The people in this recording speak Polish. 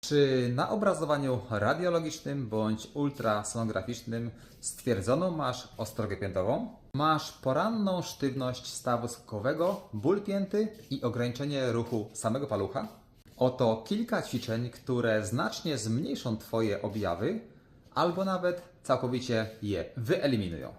Czy na obrazowaniu radiologicznym bądź ultrasonograficznym stwierdzoną masz ostrogę piętową? Masz poranną sztywność stawu skokowego, ból pięty i ograniczenie ruchu samego palucha? Oto kilka ćwiczeń, które znacznie zmniejszą Twoje objawy albo nawet całkowicie je wyeliminują.